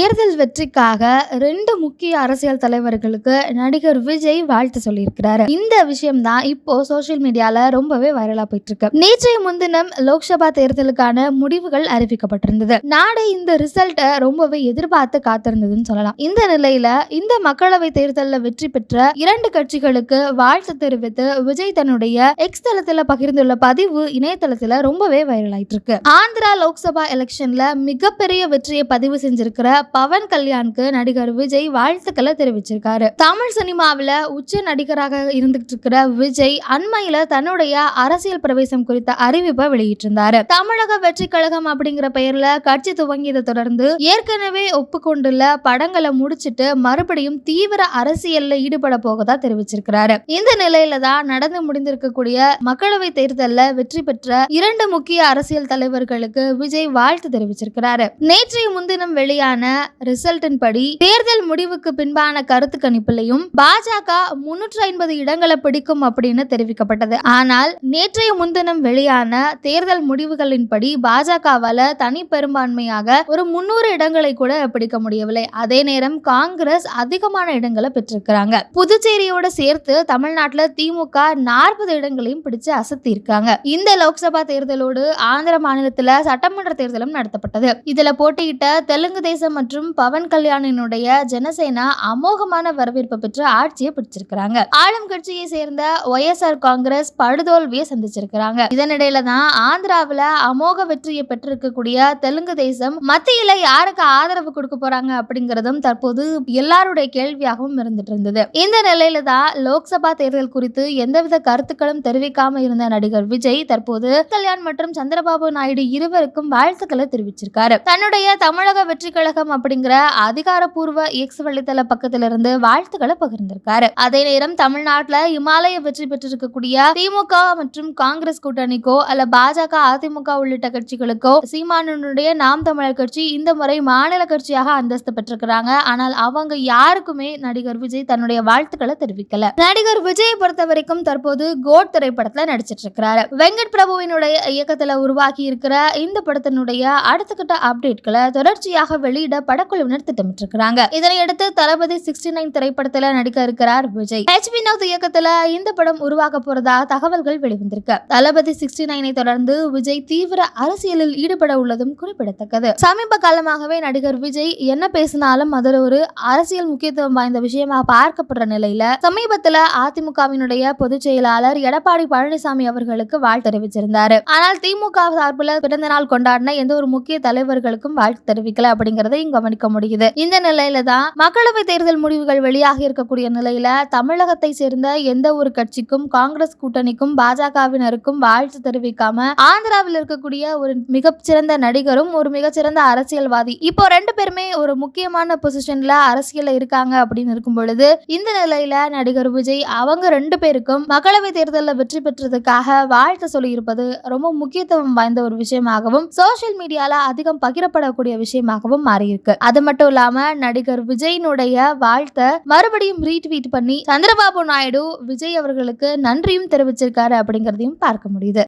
தேர்தல் வெற்றிக்காக ரெண்டு முக்கிய அரசியல் தலைவர்களுக்கு நடிகர் விஜய் வாழ்த்து சொல்லியிருக்கிறாரு. இந்த விஷயம் தான் இப்போ சோஷியல் மீடியால ரொம்பவே வைரலா போயிட்டு இருக்கு நேற்றைய முன்தினம் லோக்சபா தேர்தலுக்கான முடிவுகள் அறிவிக்கப்பட்டிருந்தது. நாடு இந்த ரிசல்ட்டை ரொம்பவே எதிர்பார்த்து காத்திருந்ததுன்னு சொல்லலாம். இந்த நிலையில இந்த மக்களவை தேர்தலில் வெற்றி பெற்ற இரண்டு கட்சிகளுக்கு வாழ்த்து தெரிவித்து விஜய் தன்னுடைய எக்ஸ் தளத்துல பகிர்ந்துள்ள பதிவு இணையதளத்துல ரொம்பவே வைரல் ஆயிட்டு இருக்கு ஆந்திரா லோக்சபா எலெக்ஷன்ல மிகப்பெரிய வெற்றியை பதிவு செஞ்சிருக்கிற பவன் கல்யாணுக்கு நடிகர் விஜய் வாழ்த்துக்களை தெரிவிச்சிருக்காரு. தமிழ் சினிமாவில் உச்ச நடிகராக இருந்துகிட்டு இருக்கிற விஜய் அண்மையில தன்னுடைய அரசியல் பிரவேசம் குறித்த அறிவிப்பை வெளியிட்டிருந்தாரு. தமிழக வெற்றி கழகம் அப்படிங்கிற பெயர்ல கட்சி துவங்கியதை தொடர்ந்து ஏற்கனவே ஒப்புக்கொண்டுள்ள படங்களை முடிச்சிட்டு மறுபடியும் தீவிர அரசியல்ல ஈடுபட போகதா தெரிவிச்சிருக்கிறாரு. இந்த நிலையில தான் நடந்து முடிந்திருக்கக்கூடிய மக்களவை தேர்தலில் வெற்றி பெற்ற இரண்டு முக்கிய அரசியல் தலைவர்களுக்கு விஜய் வாழ்த்து தெரிவிச்சிருக்கிறாரு. நேற்றைய முன்தினம் வெளியான ரிசல்ட்டின் படி தேர்தல் முடிவுக்கு பின்பான கருத்து கணிப்பிலையும் பாஜக முன்னூற்று ஐம்பது இடங்களை பிடிக்கும் அப்படின்னு தெரிவிக்கப்பட்டது. ஆனால் நேற்றைய முன்தினம் வெளியான தேர்தல் முடிவுகளின்படி பாஜகவால தனி பெரும்பான்மையாக ஒரு முன்னூறு இடங்களை கூட பிடிக்க முடியவில்லை. அதே நேரம் காங்கிரஸ் அதிகமான இடங்களை பெற்றிருக்கிறாங்க. புதுச்சேரியோட சேர்த்து தமிழ்நாட்டுல திமுக நாற்பது இடங்களையும் பிடிச்சு அசத்தி இருக்காங்க இந்த லோக்சபா தேர்தலோடு ஆந்திர மாநிலத்துல சட்டமன்ற தேர்தலும் நடத்தப்பட்டது. இதுல போட்டியிட்ட தெலுங்கு தேசம் மற்றும் மற்றும் பவன் கல்யாணினுடைய ஜனசேனா அமோகமான வரவேற்பு பெற்று ஆட்சியை பிடிச்சிருக்கிறாங்க. ஆளும் கட்சியை சேர்ந்த ஒய்எஸ்ஆர் காங்கிரஸ் படுதோல்வியை சந்திச்சிருக்கிறாங்க. இதனிடையில தான் ஆந்திராவில் அமோக வெற்றியை பெற்றிருக்கக்கூடிய தெலுங்கு தேசம் மத்தியில யாருக்கு ஆதரவு கொடுக்க போறாங்க அப்படிங்கறதும் தற்போது எல்லாருடைய கேள்வியாகவும் இருந்துட்டு இருந்தது. இந்த நிலையில தான் லோக்சபா தேர்தல் குறித்து எந்தவித கருத்துக்களும் தெரிவிக்காம இருந்த நடிகர் விஜய் தற்போது கல்யாண் மற்றும் சந்திரபாபு நாயுடு இருவருக்கும் வாழ்த்துக்களை தெரிவிச்சிருக்காரு. தன்னுடைய தமிழக வெற்றி கழகம் அப்படிங்கிற அதிகாரப்பூர்வ எக்ஸ் வலைத்தள பக்கத்திலிருந்து வாழ்த்துக்களை பகிர்ந்திருக்காரு. அதே நேரம் தமிழ்நாட்டுல இமாலய வெற்றி பெற்றிருக்கக்கூடிய திமுக மற்றும் காங்கிரஸ் கூட்டணிக்கோ அல்ல பாஜக அதிமுக உள்ளிட்ட கட்சிகளுக்கோ சீமானுடைய நாம் தமிழர் கட்சி இந்த முறை மாநில கட்சியாக அந்தஸ்து பெற்றிருக்கிறாங்க. ஆனால் அவங்க யாருக்குமே நடிகர் விஜய் தன்னுடைய வாழ்த்துக்களை தெரிவிக்கல. நடிகர் விஜய் பொறுத்த வரைக்கும் தற்போது கோட் திரைப்படத்துல நடிச்சிட்டு இருக்கிறாரு வெங்கட் பிரபுவினுடைய இயக்கத்துல உருவாக்கி இருக்கிற இந்த படத்தினுடைய அடுத்த கட்ட அப்டேட்களை தொடர்ச்சியாக வெளியிட படக்குழுவினர் திட்டமிட்டிருக்கிறாங்க இதனையடுத்து தளபதி சிக்ஸ்டி நைன் திரைப்படத்துல நடிக்க இருக்கிறார் விஜய் ஹெச் வினோத் இயக்கத்துல இந்த படம் உருவாக்க போறதா தகவல்கள் வெளிவந்திருக்கு. தளபதி சிக்ஸ்டி நைனை தொடர்ந்து விஜய் தீவிர அரசியலில் ஈடுபட உள்ளதும் குறிப்பிடத்தக்கது. சமீப காலமாகவே நடிகர் விஜய் என்ன பேசினாலும் அதில் ஒரு அரசியல் முக்கியத்துவம் வாய்ந்த விஷயமாக பார்க்கப்படுற நிலையில சமீபத்துல அதிமுகவினுடைய பொதுச் செயலாளர் எடப்பாடி பழனிசாமி அவர்களுக்கு வாழ்த்து தெரிவிச்சிருந்தாரு. ஆனால் திமுக சார்பில் பிறந்த நாள் கொண்டாடின எந்த ஒரு முக்கிய தலைவர்களுக்கும் வாழ்த்து தெரிவிக்கல அப்படிங்கறதையும் கவனிக்க முடியுது. இந்த நிலையில தான் மக்களவை தேர்தல் முடிவுகள் வெளியாகி இருக்கக்கூடிய நிலையில தமிழகத்தை சேர்ந்த எந்த ஒரு கட்சிக்கும் காங்கிரஸ் கூட்டணிக்கும் பாஜகவினருக்கும் வாழ்த்து தெரிவிக்காம ஆந்திராவில் இருக்கக்கூடிய ஒரு மிகச்சிறந்த நடிகரும் ஒரு மிகச்சிறந்த அரசியல்வாதி. இப்போ ரெண்டு பேருமே ஒரு முக்கியமான பொசிஷன்ல அரசியல்ல இருக்காங்க அப்படின்னு இருக்கும் பொழுது இந்த நிலையில நடிகர் விஜய் அவங்க ரெண்டு பேருக்கும் மக்களவை தேர்தலில் வெற்றி பெற்றதுக்காக வாழ்த்து சொல்லியிருப்பது ரொம்ப முக்கியத்துவம் வாய்ந்த ஒரு விஷயமாகவும் சோசியல் மீடியால அதிகம் பகிரப்படக்கூடிய விஷயமாகவும் மாறியிருக்கு. அது மட்டும் இல்லாம நடிகர் விஜயினுடைய வாழ்த்தை மறுபடியும் ரீட்வீட் பண்ணி சந்திரபாபு நாயுடு விஜய் அவர்களுக்கு நன்றியும் தெரிவிச்சிருக்காரு அப்படிங்கறதையும் பார்க்க முடியுது.